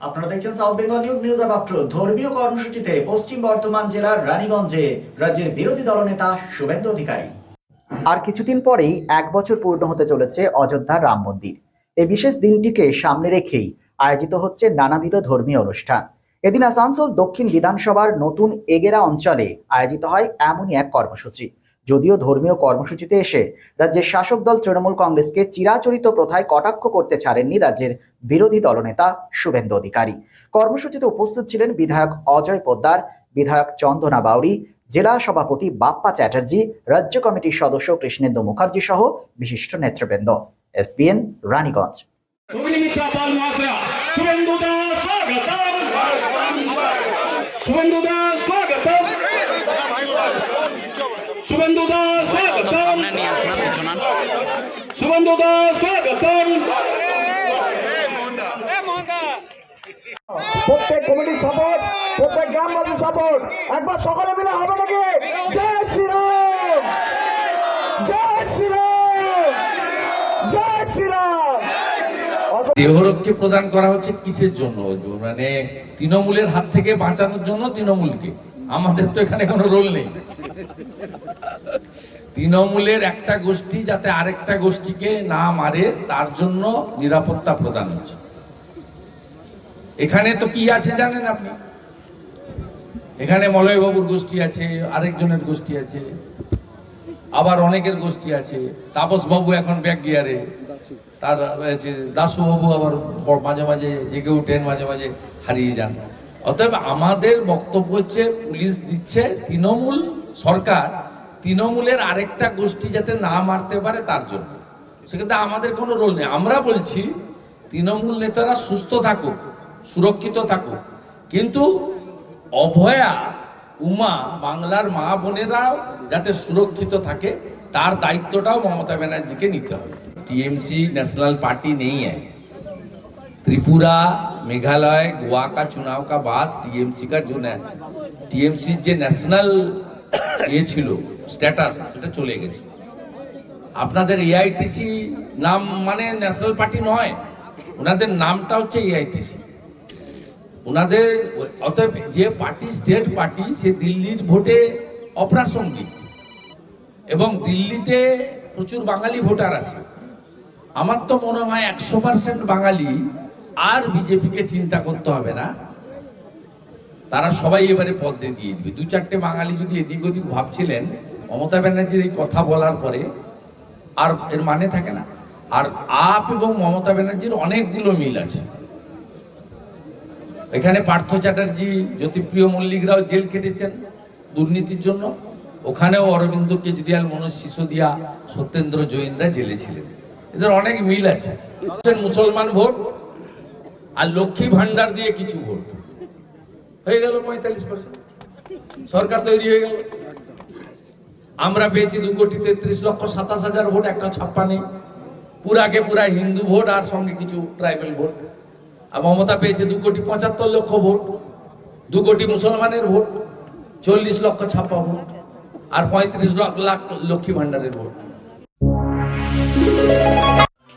আপনারা দেখছেন South Bengal news news about ধর্মীয় কর্মসূচিতে পশ্চিম বর্ধমান জেলার রানীগঞ্জে রাজ্যের বিরোধী দলনেতা শুভেন্দু অধিকারী। আর কিছুদিন পরেই এক বছর পূর্ণ হতে চলেছে অযোধ্যার রাম মন্দির। এই বিশেষ দিনটিকে সামনে রেখেই আয়োজিত হচ্ছে নানাবিধ ধর্মীয় অনুষ্ঠান। এদিন আসানসোল দক্ষিণ বিধানসভার নতুন এগেরা অঞ্চলে আয়োজিত হয় এমনই এক কর্মসূচি। যদিও ধর্মীয় কর্মসূচিতে এসে রাজ্যের শাসক দল তৃণমূল কংগ্রেসকে চিরাচরিত প্রথায় কটাক্ষ করতে ছাড়েননি রাজ্যের বিরোধী দলনেতা শুভেন্দু অধিকারী। কর্মসূচিতে উপস্থিত ছিলেন বিধায়ক অজয় পোদ্দার, বিধায়ক চন্দনা বাউরি, জেলা সভাপতি বাপ্পা চ্যাটার্জি, রাজ্য কমিটির সদস্য কৃষ্ণেন্দু মুখার্জি সহ বিশিষ্ট নেতৃবৃন্দ। এসবিএন রানীগঞ্জ। শুভেন্দু শুভেন্দু দাস স্বাগতম। শুভেন্দু দাস স্বাগতম। প্রত্যেক কমিটি সাপোর্ট প্রত্যেক গ্রামবাসী সাপোর্ট একবার সকলে মিলে হবে নাকি? জয় শ্রীরাম! জয় শ্রীরাম! জয় শ্রীরাম! দেহরক্ষে প্রদান করা হচ্ছে কিসের জন্য? মানে তৃণমূলের হাত থেকে বাঁচানোর জন্য তৃণমূলকে। আমাদের তো এখানে কোনো রোল নেই। তৃণমূলের একটা গোষ্ঠী যাতে আরেকটা গোষ্ঠীকে না মারে, তার জন্য নিরাপত্তা প্রদান হচ্ছে। এখানে তো কি আছে জানেন আপনি? এখানে মলয়বাবুর গোষ্ঠী আছে, আরেকজনের গোষ্ঠী আছে, আবার অনেকের গোষ্ঠী আছে। তাপস বাবু এখন ব্যাক গিয়ারে, তার দাসু বাবু আবার মাঝে মাঝে জেগে উঠেন মাঝে মাঝে হারিয়ে যান। অতএব আমাদের বক্তব্য হচ্ছে, পুলিশ দিচ্ছে, তৃণমূল সরকার তৃণমূলের আরেকটা গোষ্ঠী যাতে না মারতে পারে তার জন্য সেক্ষেত্রে আমাদের কোনো রোল নেই আমরা বলছি তৃণমূল নেতারা সুস্থ থাকুক সুরক্ষিত থাকুক কিন্তু অভয়া উমা বাংলার মা বোনেরাও যাতে সুরক্ষিত থাকে তার দায়িত্বটাও মমতা ব্যানার্জিকে নিতে হবে टीएमसी नेशनल पार्टी नहीं है त्रिपुरा मेघालय गोवा का चुनाव का बाद टीएमसी का जो टीएमसी যে ন্যাশনাল ইয়ে ছিল স্ট্যাটাস সেটা চলে গেছে। আপনাদের এআইটিসি নাম মানে ন্যাশনাল পার্টি নয়, ওনাদের নামটা হচ্ছে এআইটিসি ওনাদের, অতএব যে পার্টি স্টেট পার্টি সে দিল্লির ভোটে অপ্রাসঙ্গিক। এবং দিল্লিতে প্রচুর বাঙালি ভোটার আছে। আমার তো মনে হয় একশো পার্সেন্ট বাঙালি আর বিজেপিকে চিন্তা করতে হবে না। তারা সবাই এবারে পদে দিয়ে দিবে। দু চারটে বাঙালি যদি এদিক ওদিক ভাবছিলেন মমতা ব্যানার্জির এই কথা বলার পরে আর এর মানে থাকে না। আর আপ এবং মমতা ব্যানার্জির অনেকগুলো মিল আছে। এখানে পার্থ চ্যাটার্জি, জ্যোতিপ্রিয় মল্লিকরাও জেল কেটেছেন দুর্নীতির জন্য। ওখানেও অরবিন্দ কেজরিওয়াল, মনোজ সিসোদিয়া, সত্যেন্দ্র জৈনরা জেলে ছিলেন। এদের অনেক মিল আছে। মুসলমান ভোট আর লক্ষ্মী ভান্ডার দিয়ে কিছু ভোট। হয়ে গেল পঁয়তাল্লিশ সরকার তৈরি হয়ে গেল। আমরা পেয়েছি দু কোটি তেত্রিশ লক্ষ সাতাশ হাজার ভোট, একটা ছাপ্পা নেই পুরাকে পুরা হিন্দু ভোট আর সঙ্গে কিছু ট্রাইবেল ভোট। আর মমতা পেয়েছে দু কোটি পঁচাত্তর লক্ষ ভোট, দু কোটি মুসলমানের ভোট, চল্লিশ লক্ষ ছাপ্পা ভোট আর পঁয়ত্রিশ লক্ষ লাখ লক্ষ্মী ভাণ্ডারের vote.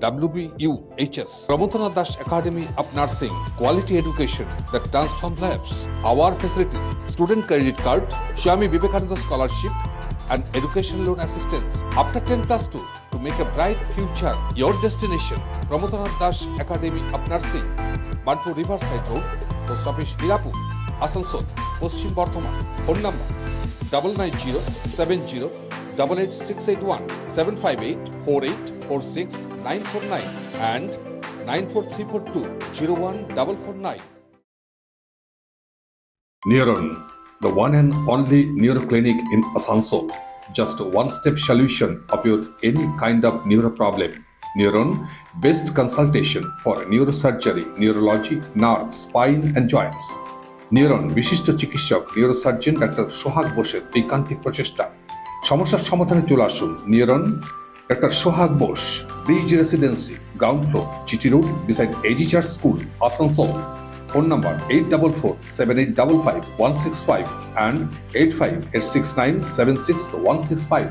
WBUHS. Pramotanath Das Academy of Nursing, quality education that transforms lives. Our facilities, student credit card, Swami Vivekananda scholarship, and education loan assistance. After 10 plus 2, to make a bright future, your destination, Pramotanath Das Academy of Nursing, Banpur Riverside Road, Post Office Hirapur, Asansol, Paschim Bardhaman. Phone number double nine zero seven zero double eight six eight one seven five eight four eight four six nine four nine and nine four three four two zero one double four nine. Neuron, the one and only neuro clinic in Asansol. Just a one-step solution of your any kind of neuro problem. Neuron, best consultation for neurosurgery, neurology, nerve, spine and joints. Neuron বিশিষ্ট চিকিৎসক neurosurgeon doctor সোহাগ বোসের ঐকান্তিক প্রচেষ্টা সমস্যার সমাধানে চলে আসুন neuron doctor Sohag Bose bridge residency ground floor GT road beside AG church school Asansol phone number eight double four seven eight double five one six five and eight five eight six nine seven six one six five